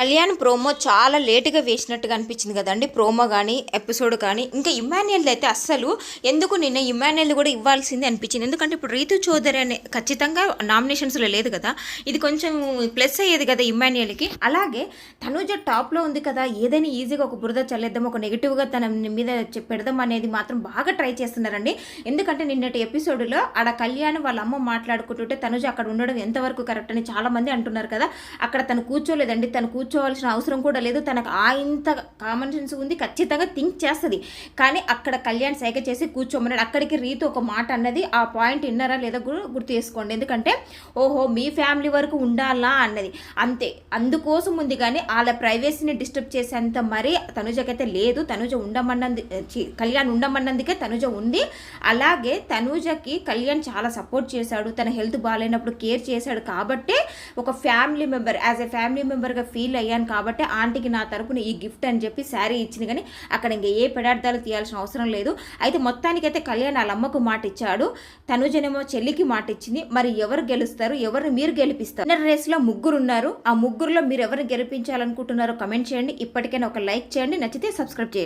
Kalyan promo చాలా లేటుగా వేసినట్టుగా అనిపించింది కదండి. ప్రోమో కానీ ఎపిసోడ్ కానీ ఇంకా ఇమాన్యుయల్ అయితే అస్సలు ఎందుకు నిన్న ఇమాన్యుయల్ కూడా ఇవ్వాల్సింది అనిపించింది. ఎందుకంటే ఇప్పుడు రీతు చౌదరి అనే ఖచ్చితంగా నామినేషన్స్లో లేదు కదా. ఇది కొంచెం ప్లస్ అయ్యేది కదా ఇమాన్యుయల్కి. అలాగే తనుజ టాప్లో ఉంది కదా. ఏదైనా ఈజీగా ఒక బురద చల్లేద్దాం ఒక నెగిటివ్గా తన మీద పెడదాం అనేది మాత్రం బాగా ట్రై చేస్తున్నారండి. ఎందుకంటే నిన్నటి ఎపిసోడ్లో ఆడ కళ్యాణ్ వాళ్ళ అమ్మ మాట్లాడుకుంటుంటే తనుజ అక్కడ ఉండడం ఎంతవరకు కరెక్ట్ అని చాలామంది అంటున్నారు కదా. అక్కడ తను కూర్చోలేదండి. తను కూర్చోవలసిన అవసరం కూడా లేదు. తనకు ఆ ఇంత కామన్ సెన్స్ ఉంది ఖచ్చితంగా థింక్ చేస్తుంది. కానీ అక్కడ కళ్యాణ్ సైగ చేసి కూర్చోమన్నాడు. అక్కడికి రీతి ఒక మాట అన్నది ఆ పాయింట్ విన్నారా లేదా కూడా గుర్తు చేసుకోండి ఎందుకంటే ఓహో మీ ఫ్యామిలీ వరకు ఉండాలా అన్నది. అంతే. అందుకోసం ఉంది కానీ వాళ్ళ ప్రైవసీని డిస్టర్బ్ చేసేంత మరీ తనుజకైతే లేదు. తనుజ ఉండమన్నది కళ్యాణ్ ఉండమన్నందుకే తనుజ ఉంది. అలాగే తనుజకి కళ్యాణ్ చాలా సపోర్ట్ చేశాడు. తన హెల్త్ బాగాలేనప్పుడు కేర్ చేశాడు. కాబట్టే ఒక family member as a family మెంబర్గా ఫీల్ అయ్యాను కాబట్టి ఆంటీకి నా తరపున ఈ గిఫ్ట్ అని చెప్పి శారీ ఇచ్చింది. కానీ అక్కడ ఇంకా ఏ పెడార్థాలు తీయాల్సిన అవసరం లేదు. అయితే మొత్తానికైతే కళ్యాణ్ వాళ్ళ అమ్మకు మాట ఇచ్చాడు. తనుజనేమో చెల్లికి మాట ఇచ్చింది. మరి ఎవరు గెలుస్తారు? ఎవరిని మీరు గెలిపిస్తారు? విన్నర్ రేస్లో ముగ్గురు ఉన్నారు ఆ ముగ్గురులో మీరు ఎవరిని గెలిపించాలనుకుంటున్నారో కమెంట్ చేయండి. ఇప్పటికైనా ఒక లైక్ చేయండి. నచ్చితే సబ్స్క్రైబ్ చేయండి.